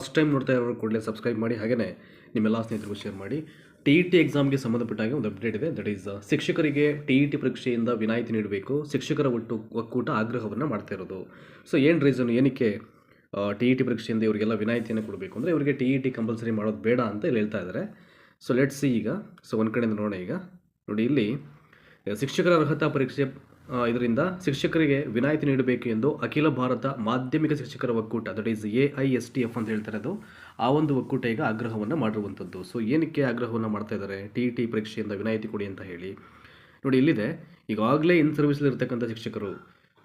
First time ನೋಡ್ತಾ ಇರೋರು ಕೂಡಲೇ ಸಬ್ಸ್ಕ್ರೈಬ್ ಮಾಡಿ ಹಾಗೆಯೇ ನಿಮ್ಮೆಲ್ಲ ಸ್ನೇಹಿತರಿಗೂ ಶೇರ್ ಮಾಡಿ. ಟಿ ಇ ಟಿ ಎಕ್ಸಾಮ್ಗೆ ಸಂಬಂಧಪಟ್ಟ ಹಾಗೆ ಒಂದು ಅಪ್ಡೇಟ್ ಇದೆ. ದಟ್ ಈಸ್ ಶಿಕ್ಷಕರಿಗೆ ಟಿ ಇ ಟಿ ಪರೀಕ್ಷೆಯಿಂದ ವಿನಾಯಿತಿ ನೀಡಬೇಕು. ಶಿಕ್ಷಕರ ಒಟ್ಟು ಒಕ್ಕೂಟ ಆಗ್ರಹವನ್ನು ಮಾಡ್ತಾ ಇರೋದು. ಸೊ ಏನು ರೀಸನ್ ಏನಕ್ಕೆ ಟಿ ಇ ಟಿ ಪರೀಕ್ಷೆಯಿಂದ ಇವರಿಗೆಲ್ಲ ವಿನಾಯಿತಿಯನ್ನು ಕೊಡಬೇಕು? ಅಂದರೆ ಇವರಿಗೆ ಟಿ ಇ ಟಿ ಕಂಪಲ್ಸರಿ ಮಾಡೋದು ಬೇಡ ಅಂತ ಇಲ್ಲಿ ಹೇಳ್ತಾ ಇದ್ದಾರೆ ಸೊ ಲೆಟ್ಸ್ ಈಗ. ಸೊ ಒಂದು ಕಡೆಯಿಂದ ನೋಡೋಣ ಈಗ. ನೋಡಿ ಇಲ್ಲಿ, ಶಿಕ್ಷಕರ ಅರ್ಹತಾ ಪರೀಕ್ಷೆ ಇದರಿಂದ ಶಿಕ್ಷಕರಿಗೆ ವಿನಾಯಿತಿ ನೀಡಬೇಕು ಎಂದು ಅಖಿಲ ಭಾರತ ಮಾಧ್ಯಮಿಕ ಶಿಕ್ಷಕರ ಒಕ್ಕೂಟ that is A I S T F ಅಂತ ಹೇಳ್ತಾರೆ ಅದು, ಆ ಒಂದು ಒಕ್ಕೂಟ ಈಗ ಆಗ್ರಹವನ್ನು ಮಾಡಿರುವಂಥದ್ದು ಸೊ ಏನಕ್ಕೆ ಆಗ್ರಹವನ್ನು ಮಾಡ್ತಾ ಇದ್ದಾರೆ? ಟಿ ಟಿ ಪರೀಕ್ಷೆಯಿಂದ ವಿನಾಯಿತಿ ಕೊಡಿ ಅಂತ ಹೇಳಿ. ನೋಡಿ, ಇಲ್ಲಿದೆ. ಈಗಾಗಲೇ ಇನ್ ಸರ್ವಿಸಲ್ಲಿರ್ತಕ್ಕಂಥ ಶಿಕ್ಷಕರು,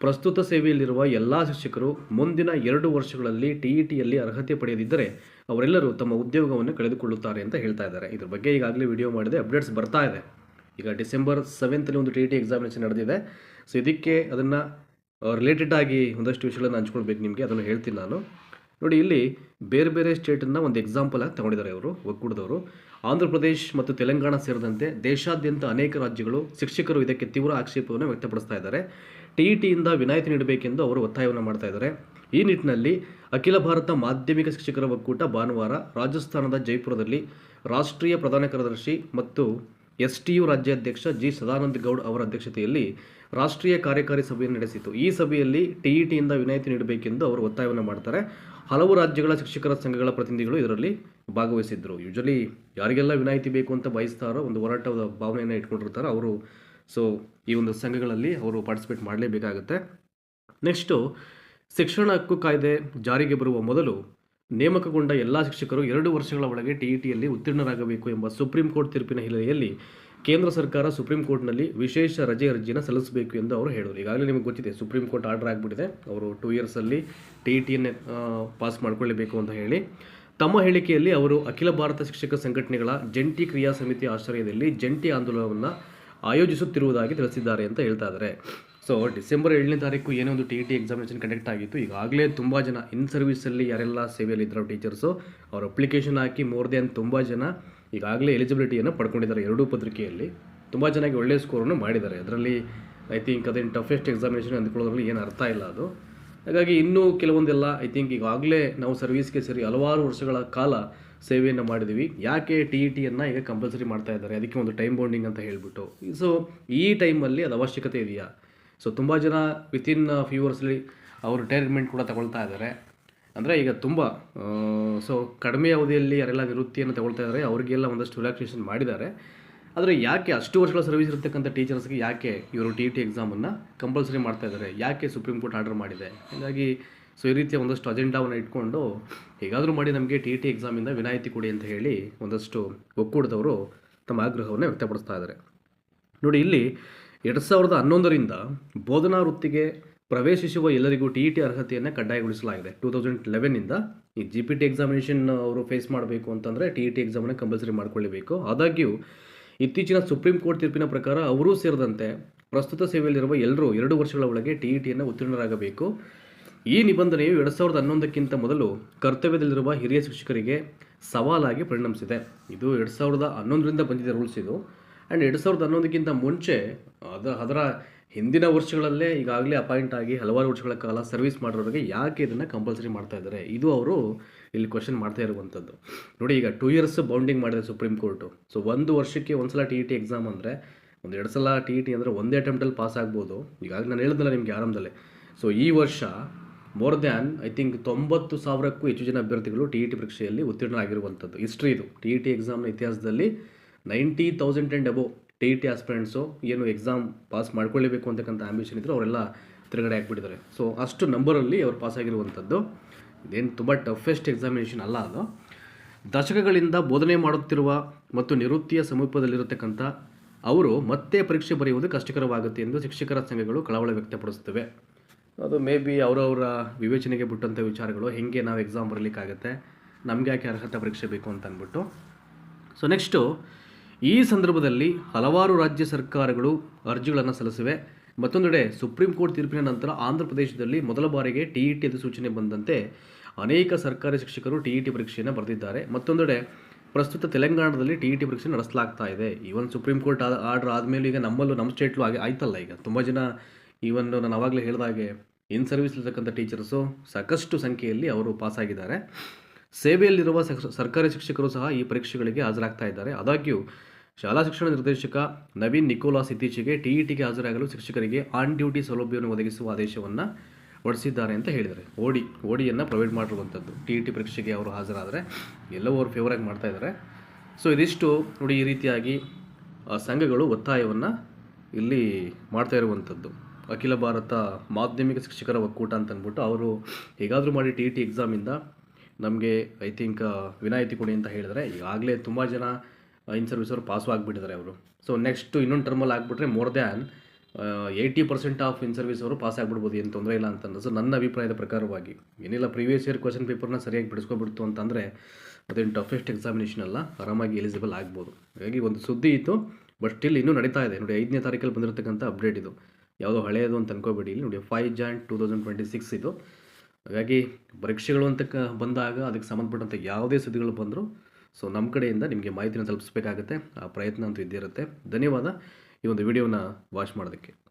ಪ್ರಸ್ತುತ ಸೇವೆಯಲ್ಲಿರುವ ಎಲ್ಲ ಶಿಕ್ಷಕರು ಮುಂದಿನ ಎರಡು ವರ್ಷಗಳಲ್ಲಿ ಟಿ ಇ ಟಿಯಲ್ಲಿ ಅರ್ಹತೆ ಪಡೆಯದಿದ್ದರೆ ಅವರೆಲ್ಲರೂ ತಮ್ಮ ಉದ್ಯೋಗವನ್ನು ಕಳೆದುಕೊಳ್ಳುತ್ತಾರೆ ಅಂತ ಹೇಳ್ತಾ ಇದ್ದಾರೆ. ಇದ್ರ ಬಗ್ಗೆ ಈಗಾಗಲೇ ವಿಡಿಯೋ ಮಾಡಿದೆ ಅಪ್ಡೇಟ್ಸ್ ಬರ್ತಾ ಇದೆ. ಈಗ ಡಿಸೆಂಬರ್ ಸೆವೆಂತಲ್ಲಿ ಒಂದು ಟಿ ಇ ಟಿ ಎಕ್ಸಾಮಿನೇಷನ್ ನಡೆದಿದೆ. ಸೊ ಇದಕ್ಕೆ ಅದನ್ನು ರಿಲೇಟೆಡ್ ಆಗಿ ಒಂದಷ್ಟು ವಿಷಯಗಳನ್ನು ಹಂಚ್ಕೊಳ್ಬೇಕು ನಿಮಗೆ, ಅದನ್ನು ಹೇಳ್ತೀನಿ ನಾನು. ನೋಡಿ, ಇಲ್ಲಿ ಬೇರೆ ಬೇರೆ ಸ್ಟೇಟನ್ನು ಒಂದು ಎಕ್ಸಾಂಪಲ್ ಆಗಿ ತಗೊಂಡಿದ್ದಾರೆ ಅವರು ಒಕ್ಕೂಟದವರು ಆಂಧ್ರ ಪ್ರದೇಶ್ ಮತ್ತು ತೆಲಂಗಾಣ ಸೇರಿದಂತೆ ದೇಶಾದ್ಯಂತ ಅನೇಕ ರಾಜ್ಯಗಳು ಶಿಕ್ಷಕರು ಇದಕ್ಕೆ ತೀವ್ರ ಆಕ್ಷೇಪವನ್ನು ವ್ಯಕ್ತಪಡಿಸ್ತಾ ಇದ್ದಾರೆ. ಟಿ ಇ ಟಿಯಿಂದ ವಿನಾಯಿತಿ ನೀಡಬೇಕೆಂದು ಅವರು ಒತ್ತಾಯವನ್ನು ಮಾಡ್ತಾ ಇದ್ದಾರೆ. ಈ ನಿಟ್ಟಿನಲ್ಲಿ ಅಖಿಲ ಭಾರತ ಮಾಧ್ಯಮಿಕ ಶಿಕ್ಷಕರ ಒಕ್ಕೂಟ ಭಾನುವಾರ ರಾಜಸ್ಥಾನದ ಜೈಪುರದಲ್ಲಿ ರಾಷ್ಟ್ರೀಯ ಪ್ರಧಾನ ಕಾರ್ಯದರ್ಶಿ ಮತ್ತು ಎಸ್ ಟಿ ಯು ರಾಜ್ಯಾಧ್ಯಕ್ಷ ಜಿ ಸದಾನಂದ ಗೌಡ್ ಅವರ ಅಧ್ಯಕ್ಷತೆಯಲ್ಲಿ ರಾಷ್ಟ್ರೀಯ ಕಾರ್ಯಕಾರಿ ಸಭೆಯನ್ನು ನಡೆಸಿತು. ಈ ಸಭೆಯಲ್ಲಿ ಟಿ ಇ ಟಿಯಿಂದ ವಿನಾಯಿತಿ ನೀಡಬೇಕೆಂದು ಅವರು ಒತ್ತಾಯವನ್ನು ಮಾಡ್ತಾರೆ. ಹಲವು ರಾಜ್ಯಗಳ ಶಿಕ್ಷಕರ ಸಂಘಗಳ ಪ್ರತಿನಿಧಿಗಳು ಇದರಲ್ಲಿ ಭಾಗವಹಿಸಿದ್ದರು. ಯೂಶಲಿ ಯಾರಿಗೆಲ್ಲ ವಿನಾಯಿತಿ ಬೇಕು ಅಂತ ಬಯಸ್ತಾರೋ ಒಂದು ಹೋರಾಟದ ಭಾವನೆಯನ್ನು ಇಟ್ಕೊಂಡಿರ್ತಾರೋ ಅವರು. ಸೊ, ಈ ಒಂದು ಸಂಘಗಳಲ್ಲಿ ಅವರು ಪಾರ್ಟಿಸಿಪೇಟ್ ಮಾಡಲೇಬೇಕಾಗುತ್ತೆ. ನೆಕ್ಸ್ಟು ಶಿಕ್ಷಣ ಹಕ್ಕು ಕಾಯ್ದೆ ಜಾರಿಗೆ ಬರುವ ಮೊದಲು ನೇಮಕಗೊಂಡ ಎಲ್ಲ ಶಿಕ್ಷಕರು ಎರಡು ವರ್ಷಗಳ ಒಳಗೆ ಟಿ ಇ ಟಿಯಲ್ಲಿ ಉತ್ತೀರ್ಣರಾಗಬೇಕು ಎಂಬ ಸುಪ್ರೀಂ ಕೋರ್ಟ್ ತೀರ್ಪಿನ ಹಿನ್ನೆಲೆಯಲ್ಲಿ ಕೇಂದ್ರ ಸರ್ಕಾರ ಸುಪ್ರೀಂ ಕೋರ್ಟ್ನಲ್ಲಿ ವಿಶೇಷ ರಜೆ ಅರ್ಜಿಯನ್ನು ಸಲ್ಲಿಸಬೇಕು ಎಂದು ಅವರು ಹೇಳಿದರು. ಈಗಾಗಲೇ ನಿಮಗೆ ಗೊತ್ತಿದೆ, ಸುಪ್ರೀಂ ಕೋರ್ಟ್ ಆರ್ಡರ್ ಆಗಿಬಿಟ್ಟಿದೆ. ಅವರು ಟೂ ಇಯರ್ಸಲ್ಲಿ ಟಿ ಇ ಟಿಯನ್ನೇ ಪಾಸ್ ಮಾಡಿಕೊಳ್ಳಬೇಕು ಅಂತ ಹೇಳಿ. ತಮ್ಮ ಹೇಳಿಕೆಯಲ್ಲಿ ಅವರು ಅಖಿಲ ಭಾರತ ಶಿಕ್ಷಕ ಸಂಘಟನೆಗಳ ಜಂಟಿ ಕ್ರಿಯಾ ಸಮಿತಿ ಆಶ್ರಯದಲ್ಲಿ ಜಂಟಿ ಆಂದೋಲನವನ್ನು ಆಯೋಜಿಸುತ್ತಿರುವುದಾಗಿ ತಿಳಿಸಿದ್ದಾರೆ ಅಂತ ಹೇಳ್ತಾ ಇದ್ದಾರೆ. ಸೊ ಡಿಸೆಂಬರ್ ಏಳನೇ ತಾರೀಕು ಏನೇ ಒಂದು T E T examination conduct ಆಗಿತ್ತು, ಈಗಾಗಲೇ ತುಂಬ ಜನ ಇನ್ ಸರ್ವಿಸಲ್ಲಿ ಯಾರೆಲ್ಲ ಸೇವೆಯಲ್ಲಿ ಇದ್ರೋ ಟೀಚರ್ಸು ಅವ್ರ ಅಪ್ಲಿಕೇಶನ್ ಹಾಕಿ ಮೋರ್ ದೆನ್ ತುಂಬ ಜನ ಈಗಾಗಲೇ ಎಲಿಜಿಬಿಲಿಟಿಯನ್ನು ಪಡ್ಕೊಂಡಿದ್ದಾರೆ ಎರಡೂ ಪತ್ರಿಕೆಯಲ್ಲಿ. ತುಂಬ ಚೆನ್ನಾಗಿ ಒಳ್ಳೆಯ ಸ್ಕೋರನ್ನು ಮಾಡಿದ್ದಾರೆ. ಅದರಲ್ಲಿ ಐ ಥಿಂಕ್ ಅದೇನು ಟಫೆಸ್ಟ್ ಎಕ್ಸಾಮಿನೇಷನ್ ಅಂದ್ಕೊಳ್ಳೋದ್ರಲ್ಲಿ ಏನು ಅರ್ಥ ಇಲ್ಲ ಅದು. ಹಾಗಾಗಿ ಇನ್ನೂ ಕೆಲವೊಂದೆಲ್ಲ ಐ ಥಿಂಕ್ ಈಗಾಗಲೇ ನಾವು ಸರ್ವಿಸ್ಗೆ ಸೇರಿ ಹಲವಾರು ವರ್ಷಗಳ ಕಾಲ ಸೇವೆಯನ್ನು ಮಾಡಿದ್ದೀವಿ ಯಾಕೆ ಟಿ ಇ ಟಿಯನ್ನು ಈಗ ಕಂಪಲ್ಸರಿ ಮಾಡ್ತಾ ಇದ್ದಾರೆ? ಅದಕ್ಕೆ ಒಂದು ಟೈಮ್ ಬೌಂಡಿಂಗ್ ಅಂತ ಹೇಳಿಬಿಟ್ಟು. ಸೊ ಈ ಟೈಮಲ್ಲಿ ಅದು ಅವಶ್ಯಕತೆ ಇದೆಯಾ? ಸೊ ತುಂಬ ಜನ ವಿತಿನ್ ಫ್ಯೂ ಅವರ್ಸಲ್ಲಿ ಅವರು ರಿಟೈರ್ಮೆಂಟ್ ಕೂಡ ತಗೊಳ್ತಾ ಇದ್ದಾರೆ ಅಂದರೆ ಈಗ ತುಂಬ ಸೊ ಕಡಿಮೆ ಅವಧಿಯಲ್ಲಿ ಯಾರೆಲ್ಲ ನಿವೃತ್ತಿಯನ್ನು ತಗೊಳ್ತಾ ಇದ್ದಾರೆ ಅವರಿಗೆಲ್ಲ ಒಂದಷ್ಟು ರಿಲ್ಯಾಕ್ಸೇಷನ್ ಮಾಡಿದ್ದಾರೆ. ಆದರೆ ಯಾಕೆ ಅಷ್ಟು ವರ್ಷಗಳ ಸರ್ವಿಸ್ ಇರತಕ್ಕಂಥ ಟೀಚರ್ಸ್ಗೆ ಯಾಕೆ ಇವರು ಟಿ ಟಿ ಎಕ್ಸಾಮನ್ನು ಕಂಪಲ್ಸರಿ ಮಾಡ್ತಾ ಇದ್ದಾರೆ ಯಾಕೆ ಸುಪ್ರೀಂ ಕೋರ್ಟ್ ಆರ್ಡರ್ ಮಾಡಿದೆ? ಹೀಗಾಗಿ ಸೊ ಈ ರೀತಿಯ ಒಂದಷ್ಟು ಅಜೆಂಡಾವನ್ನು ಇಟ್ಕೊಂಡು ಹೇಗಾದರೂ ಮಾಡಿ ನಮಗೆ ಟಿ ಟಿ ಎಕ್ಸಾಮಿಂದ ವಿನಾಯಿತಿ ಕೊಡಿ ಅಂತ ಹೇಳಿ ಒಂದಷ್ಟು ಒಕ್ಕೂಟದವರು ತಮ್ಮ ಆಗ್ರಹವನ್ನು ವ್ಯಕ್ತಪಡಿಸ್ತಾ ಇದ್ದಾರೆ ನೋಡಿ, ಇಲ್ಲಿ ಎರಡು ಸಾವಿರದ ಹನ್ನೊಂದರಿಂದ ಬೋಧನಾ ವೃತ್ತಿಗೆ ಪ್ರವೇಶಿಸುವ ಎಲ್ಲರಿಗೂ ಟಿ ಇ ಟಿ ಅರ್ಹತೆಯನ್ನು ಕಡ್ಡಾಯಗೊಳಿಸಲಾಗಿದೆ. ಟೂ ತೌಸಂಡ್ ಲೆವೆನ್ನಿಂದ ಈ ಜಿ ಪಿ ಟಿ ಎಕ್ಸಾಮಿನೇಷನ್ ಅವರು ಫೇಸ್ ಮಾಡಬೇಕು ಅಂತಂದರೆ ಟಿ ಇ ಟಿ ಎಕ್ಸಾಮನ್ನು ಕಂಪಲ್ಸರಿ ಮಾಡಿಕೊಳ್ಳಬೇಕು. ಆದಾಗ್ಯೂ, ಇತ್ತೀಚಿನ ಸುಪ್ರೀಂ ಕೋರ್ಟ್ ತೀರ್ಪಿನ ಪ್ರಕಾರ ಅವರೂ ಸೇರಿದಂತೆ ಪ್ರಸ್ತುತ ಸೇವೆಯಲ್ಲಿರುವ ಎಲ್ಲರೂ ಎರಡು ವರ್ಷಗಳ ಒಳಗೆ ಟಿ ಇ ಟಿಯನ್ನು ಉತ್ತೀರ್ಣರಾಗಬೇಕು. ಈ ನಿಬಂಧನೆಯು ಎರಡು ಸಾವಿರದ ಹನ್ನೊಂದಕ್ಕಿಂತ ಮೊದಲು ಕರ್ತವ್ಯದಲ್ಲಿರುವ ಹಿರಿಯ ಶಿಕ್ಷಕರಿಗೆ ಸವಾಲಾಗಿ ಪರಿಣಮಿಸಿದೆ. ಇದು ಎರಡು ಸಾವಿರದ ಹನ್ನೊಂದರಿಂದ ಬಂದಿದೆ ರೂಲ್ಸ್ ಇದು. ಆ್ಯಂಡ್ ಎರಡು ಸಾವಿರದ ಹನ್ನೊಂದಕ್ಕಿಂತ ಮುಂಚೆ, ಅದ ಅದರ ಹಿಂದಿನ ವರ್ಷಗಳಲ್ಲೇ ಈಗಾಗಲೇ ಅಪಾಯಿಂಟ್ ಆಗಿ ಹಲವಾರು ವರ್ಷಗಳ ಕಾಲ ಸರ್ವಿಸ್ ಮಾಡಿರೋರಿಗೆ ಯಾಕೆ ಇದನ್ನು ಕಂಪಲ್ಸರಿ ಮಾಡ್ತಾ ಇದ್ದಾರೆ? ಇದು ಅವರು ಇಲ್ಲಿ ಕ್ವಶನ್ ಮಾಡ್ತಾ ಇರುವಂಥದ್ದು ನೋಡಿ, ಈಗ ಟೂ ಇಯರ್ಸ್ ಬೌಂಡಿಂಗ್ ಮಾಡಿದೆ ಸುಪ್ರೀಂ ಕೋರ್ಟು ಸೊ ಒಂದು ವರ್ಷಕ್ಕೆ ಒಂದು ಸಲ ಟಿ ಇ ಟಿ ಎಕ್ಸಾಮ್ ಅಂದರೆ, ಒಂದು ಎರಡು ಸಲ ಟಿ ಇ ಟಿ ಅಂದರೆ ಒಂದೇ ಅಟೆಂಪ್ಟಲ್ಲಿ ಪಾಸ್ ಆಗ್ಬೋದು. ಈಗಾಗಲೇ ನಾನು ಹೇಳಿದ್ನಲ್ಲ ನಿಮಗೆ ಆರಂಭದಲ್ಲೇ. ಸೊ ಈ ವರ್ಷ ಮೋರ್ ದ್ಯಾನ್ ಐ ಥಿಂಕ್ ತೊಂಬತ್ತು ಸಾವಿರಕ್ಕೂ ಹೆಚ್ಚು ಜನ ಅಭ್ಯರ್ಥಿಗಳು ಟಿ ಇ ಟಿ ಪರೀಕ್ಷೆಯಲ್ಲಿ ಉತ್ತೀರ್ಣರಾಗಿರುವಂಥದ್ದು ಹಿಸ್ಟ್ರಿ ಇದು. ಟಿ ಇ ಟಿ ಎಕ್ಸಾಮ್ನ ಇತಿಹಾಸದಲ್ಲಿ ninety thousand and above T E T aspirants ಏನು ಎಕ್ಸಾಮ್ ಪಾಸ್ ಮಾಡ್ಕೊಳ್ಳೇಬೇಕು ಅಂತಕ್ಕಂಥ ಆಂಬಿಷನ್ ಇದ್ದರು ಅವರೆಲ್ಲ ತಿರುಗಡೆ ಹಾಕ್ಬಿಟ್ಟಿದ್ದಾರೆ. ಸೊ ಅಷ್ಟು ನಂಬರಲ್ಲಿ ಅವ್ರು ಪಾಸ್ ಆಗಿರುವಂಥದ್ದು. ಇದೇನು ತುಂಬ ಟಫೆಸ್ಟ್ ಎಕ್ಸಾಮಿನೇಷನ್ ಅಲ್ಲ ಅದು. ದಶಕಗಳಿಂದ ಬೋಧನೆ ಮಾಡುತ್ತಿರುವ ಮತ್ತು ನಿವೃತ್ತಿಯ ಸಮೀಪದಲ್ಲಿರತಕ್ಕಂಥ ಅವರು ಮತ್ತೆ ಪರೀಕ್ಷೆ ಬರೆಯುವುದು ಕಷ್ಟಕರವಾಗುತ್ತೆ ಎಂದು ಶಿಕ್ಷಕರ ಸಂಘಗಳು ಕಳವಳ ವ್ಯಕ್ತಪಡಿಸುತ್ತವೆ. ಅದು ಮೇ ಬಿ ಅವರವರ ವಿವೇಚನೆಗೆ ಬಿಟ್ಟಂಥ ವಿಚಾರಗಳು. ಹೇಗೆ ನಾವು ಎಕ್ಸಾಮ್ ಬರಲಿಕ್ಕಾಗತ್ತೆ? ನಮಗೆ ಯಾಕೆ ಅರ್ಹತಾ ಪರೀಕ್ಷೆ ಬೇಕು ಅಂತ ಅಂದ್ಬಿಟ್ಟು. ಸೊ ನೆಕ್ಸ್ಟು ಈ ಸಂದರ್ಭದಲ್ಲಿ ಹಲವಾರು ರಾಜ್ಯ ಸರ್ಕಾರಗಳು ಅರ್ಜಿಗಳನ್ನು ಸಲ್ಲಿಸಿವೆ. ಮತ್ತೊಂದೆಡೆ ಸುಪ್ರೀಂ ಕೋರ್ಟ್ ತೀರ್ಪಿನ ನಂತರ ಆಂಧ್ರ ಪ್ರದೇಶದಲ್ಲಿ ಮೊದಲ ಬಾರಿಗೆ ಟಿ ಇ ಟಿ ಸೂಚನೆ ಬಂದಂತೆ ಅನೇಕ ಸರ್ಕಾರಿ ಶಿಕ್ಷಕರು ಟಿ ಇ ಟಿ ಪರೀಕ್ಷೆಯನ್ನು ಬರೆದಿದ್ದಾರೆ. ಮತ್ತೊಂದೆಡೆ ಪ್ರಸ್ತುತ ತೆಲಂಗಾಣದಲ್ಲಿ ಟಿ ಇ ಟಿ ಪರೀಕ್ಷೆ ನಡೆಸಲಾಗ್ತಾ ಇದೆ. ಈವನ್ ಸುಪ್ರೀಂ ಕೋರ್ಟ್ ಆರ್ಡರ್ ಆದಮೇಲೆ ಈಗ ನಮ್ಮಲ್ಲೂ ನಮ್ಮ ಸ್ಟೇಟ್ಲೂ ಆಗಿ ಆಯ್ತಲ್ಲ ಈಗ. ತುಂಬ ಜನ ಈವನ್ ನಾನು ಆವಾಗಲೇ ಹೇಳಿದಾಗೆ ಇನ್ ಸರ್ವಿಸ್ ಇರತಕ್ಕಂಥ ಟೀಚರ್ಸು ಸಾಕಷ್ಟು ಸಂಖ್ಯೆಯಲ್ಲಿ ಅವರು ಪಾಸಾಗಿದ್ದಾರೆ ಸೇವೆಯಲ್ಲಿರುವ ಸರ್ಕಾರಿ ಶಿಕ್ಷಕರು ಸಹ ಈ ಪರೀಕ್ಷೆಗಳಿಗೆ ಹಾಜರಾಗ್ತಾ ಇದ್ದಾರೆ. ಆದಾಗ್ಯೂ ಶಾಲಾ ಶಿಕ್ಷಣ ನಿರ್ದೇಶಕ ನವೀನ್ ನಿಕೋಲಾಸ್ ಇತ್ತೀಚೆಗೆ ಟಿಇಟಿಗೆ ಹಾಜರಾಗಲು ಶಿಕ್ಷಕರಿಗೆ ಆನ್ ಡ್ಯೂಟಿ ಸೌಲಭ್ಯವನ್ನು ಒದಗಿಸುವ ಆದೇಶವನ್ನು ಹೊರಡಿಸಿದ್ದಾರೆ ಅಂತ ಹೇಳಿದ್ದಾರೆ. ಓಡಿ, ಓಡಿಯನ್ನು ಪ್ರೊವೈಡ್ ಮಾಡಿರುವಂಥದ್ದು. ಟಿ ಇ ಟಿ ಪರೀಕ್ಷೆಗೆ ಅವರು ಹಾಜರಾದರೆ ಎಲ್ಲವೂ ಅವರು ಫೇವರಾಗಿ ಮಾಡ್ತಾ ಇದ್ದಾರೆ. ಸೊ ಇದಿಷ್ಟು ನೋಡಿ ಈ ರೀತಿಯಾಗಿ ಸಂಘಗಳು ಒತ್ತಾಯವನ್ನು ಇಲ್ಲಿ ಮಾಡ್ತಾ ಇರುವಂಥದ್ದು. ಅಖಿಲ ಭಾರತ ಮಾಧ್ಯಮಿಕ ಶಿಕ್ಷಕರ ಒಕ್ಕೂಟ ಅಂತ ಅಂದ್ಬಿಟ್ಟು ಅವರು ಹೇಗಾದರೂ ಮಾಡಿ ಟಿ ಇ ಟಿ ಎಕ್ಸಾಮಿಂದ ನಮಗೆ ಐ ಥಿಂಕ್ ವಿನಾಯಿತಿ ಕೊಡಿ ಅಂತ ಹೇಳಿದರೆ ಈಗಾಗಲೇ ತುಂಬ ಜನ ಇನ್ ಸರ್ವಿಸ್ ಅವರು ಪಾಸು ಆಗಿಬಿಟ್ಟಿದ್ದಾರೆ ಅವರು. ಸೊ ನೆಕ್ಸ್ಟ್ ಇನ್ನೊಂದು ಟರ್ಮಲ್ಲಿ ಆಗಿಬಿಟ್ರೆ more than eighty percent of in service ಅವರು ಪಾಸ್ ಆಗಿಬಿಡ್ಬೋದು, ಏನು ತೊಂದರೆ ಇಲ್ಲ ಅಂತಂದ್ರೆ ಸೊ ನನ್ನ ಅಭಿಪ್ರಾಯದ ಪ್ರಕಾರವಾಗಿ. ಏನಿಲ್ಲ ಪ್ರೀವಿಯಸ್ ಇಯರ್ ಕ್ವಶನ್ ಪೇಪರ್ನ ಸರಿಯಾಗಿ ಬಿಡಿಸ್ಕೊಬಿಡ್ತು ಅಂತಂದರೆ ಅದೇನು ಟಫೆಸ್ಟ್ ಎಕ್ಸಾಮಿನೇಷನ್ ಅಲ್ಲ, ಆರಾಮಾಗಿ ಎಲಿಜಿಬಲ್ ಆಗ್ಬೋದು. ಹಾಗಾಗಿ ಒಂದು ಸುದ್ದಿ ಇತ್ತು ಬಟ್ ಸ್ಟಿಲ್ ಇನ್ನೂ ನಡೀತಾ ಇದೆ. ನೋಡಿ, ಐದನೇ ತಾರೀಕಲ್ಲಿ ಬಂದಿರತಕ್ಕಂಥ ಅಪ್ಡೇಟ್ ಇದು. ಯಾವುದೋ ಹಳೆಯದು ಅಂತ ಅನ್ಕೋಬೇಡಿ ಇಲ್ಲಿ. ನೋಡಿ five Jan two thousand twenty six ಇದು. ಹಾಗಾಗಿ ಪರೀಕ್ಷೆಗಳು ಅಂತ ಬಂದಾಗ ಅದಕ್ಕೆ ಸಂಬಂಧಪಟ್ಟಂಥ ಯಾವುದೇ ಸುದ್ದಿಗಳು ಬಂದರೂ ಸೊ ನಮ್ಮ ಕಡೆಯಿಂದ ನಿಮಗೆ ಮಾಹಿತಿನ ತಲುಪಿಸ್ಬೇಕಾಗುತ್ತೆ. ಆ ಪ್ರಯತ್ನ ಅಂತೂ ಇದ್ದೇ ಇರುತ್ತೆ ಧನ್ಯವಾದ ಈ ಒಂದು ವಿಡಿಯೋನ ವಾಚ್ ಮಾಡೋದಕ್ಕೆ.